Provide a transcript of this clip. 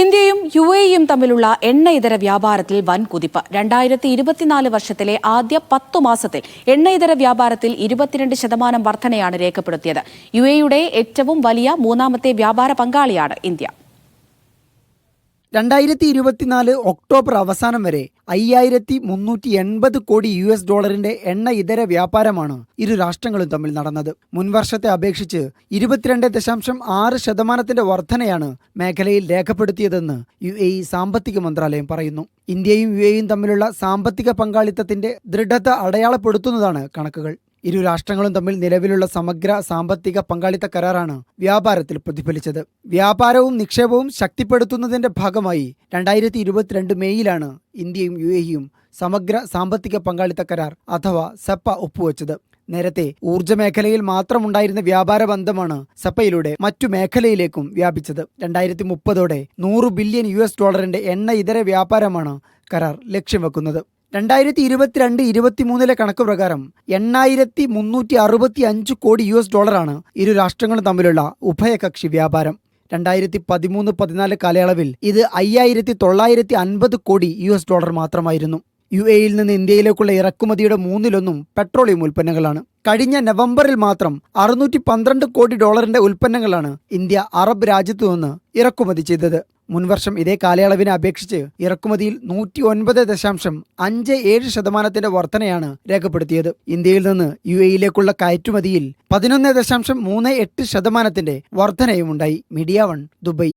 ഇന്ത്യയും യു എയും തമ്മിലുള്ള എണ്ണ ഇതര വ്യാപാരത്തിൽ വൻ കുതിപ്പ് രണ്ടായിരത്തി ഇരുപത്തിനാല് വർഷത്തിലെ ആദ്യ പത്തു മാസത്തിൽ എണ്ണ ഇതര വ്യാപാരത്തിൽ ഇരുപത്തിരണ്ട് ശതമാനം വർധനയാണ് രേഖപ്പെടുത്തിയത്. യു എയുടെ ഏറ്റവും വലിയ മൂന്നാമത്തെ വ്യാപാര പങ്കാളിയാണ് ഇന്ത്യ. രണ്ടായിരത്തി ഇരുപത്തിനാല് ഒക്ടോബർ അവസാനം വരെ അയ്യായിരത്തി മുന്നൂറ്റി എൺപത് കോടി യു എസ് ഡോളറിന്റെ എണ്ണ ഇതര വ്യാപാരമാണ് ഇരു രാഷ്ട്രങ്ങളും തമ്മിൽ നടന്നത്. മുൻവർഷത്തെ അപേക്ഷിച്ച് ഇരുപത്തിരണ്ട് ദശാംശം ആറ് ശതമാനത്തിന്റെ വർധനയാണ് മേഖലയിൽ രേഖപ്പെടുത്തിയതെന്ന് യു എ സാമ്പത്തിക മന്ത്രാലയം പറയുന്നു. ഇന്ത്യയും യു എയും തമ്മിലുള്ള സാമ്പത്തിക പങ്കാളിത്തത്തിന്റെ ദൃഢത അടയാളപ്പെടുത്തുന്നതാണ് കണക്കുകൾ. ഇരു രാഷ്ട്രങ്ങളും തമ്മിൽ നിലവിലുള്ള സമഗ്ര സാമ്പത്തിക പങ്കാളിത്ത കരാറാണ് വ്യാപാരത്തിൽ പ്രതിഫലിച്ചത്. വ്യാപാരവും നിക്ഷേപവും ശക്തിപ്പെടുത്തുന്നതിന്റെ ഭാഗമായി രണ്ടായിരത്തി ഇരുപത്തിരണ്ട് മെയ്യിലാണ് ഇന്ത്യയും യു എയും സമഗ്ര സാമ്പത്തിക പങ്കാളിത്ത കരാർ അഥവാ സെപ്പ ഒപ്പുവെച്ചത്. നേരത്തെ ഊർജ മേഖലയിൽ മാത്രമുണ്ടായിരുന്ന വ്യാപാര ബന്ധമാണ് സെപ്പയിലൂടെ മറ്റു മേഖലയിലേക്കും വ്യാപിച്ചത്. രണ്ടായിരത്തി മുപ്പതോടെ നൂറ് ബില്യൺ യു എസ് ഡോളറിന്റെ എണ്ണ ഇതര വ്യാപാരമാണ് കരാർ ലക്ഷ്യം വെക്കുന്നത്. രണ്ടായിരത്തി ഇരുപത്തിരണ്ട് ഇരുപത്തിമൂന്നിലെ കണക്ക് പ്രകാരം എണ്ണായിരത്തി മുന്നൂറ്റി അറുപത്തി അഞ്ച് കോടി യു എസ് ഡോളറാണ് ഇരു രാഷ്ട്രങ്ങളും തമ്മിലുള്ള ഉഭയകക്ഷി വ്യാപാരം. രണ്ടായിരത്തി പതിമൂന്ന് പതിനാല് കാലയളവിൽ ഇത് അയ്യായിരത്തി തൊള്ളായിരത്തി അൻപത് കോടി യു എസ് ഡോളർ മാത്രമായിരുന്നു. യു എയിൽ നിന്ന് ഇന്ത്യയിലേക്കുള്ള ഇറക്കുമതിയുടെ മൂന്നിലൊന്നും പെട്രോളിയം ഉൽപ്പന്നങ്ങളാണ്. കഴിഞ്ഞ നവംബറിൽ മാത്രം അറുന്നൂറ്റി പന്ത്രണ്ട് കോടി ഡോളറിന്റെ ഉൽപ്പന്നങ്ങളാണ് ഇന്ത്യ അറബ് രാജ്യത്തു നിന്ന് ഇറക്കുമതി ചെയ്തത്. മുൻവർഷം ഇതേ കാലയളവിനെ അപേക്ഷിച്ച് ഇറക്കുമതിയിൽ നൂറ്റി ഒൻപത് ദശാംശം അഞ്ച് ഏഴ് ശതമാനത്തിന്റെ വർധനയാണ് രേഖപ്പെടുത്തിയത്. ഇന്ത്യയിൽ നിന്ന് യു എയിലേക്കുള്ള കയറ്റുമതിയിൽ പതിനൊന്ന് ദശാംശം മൂന്ന് എട്ട് ശതമാനത്തിന്റെ വർധനയുമുണ്ടായി. Media one Dubai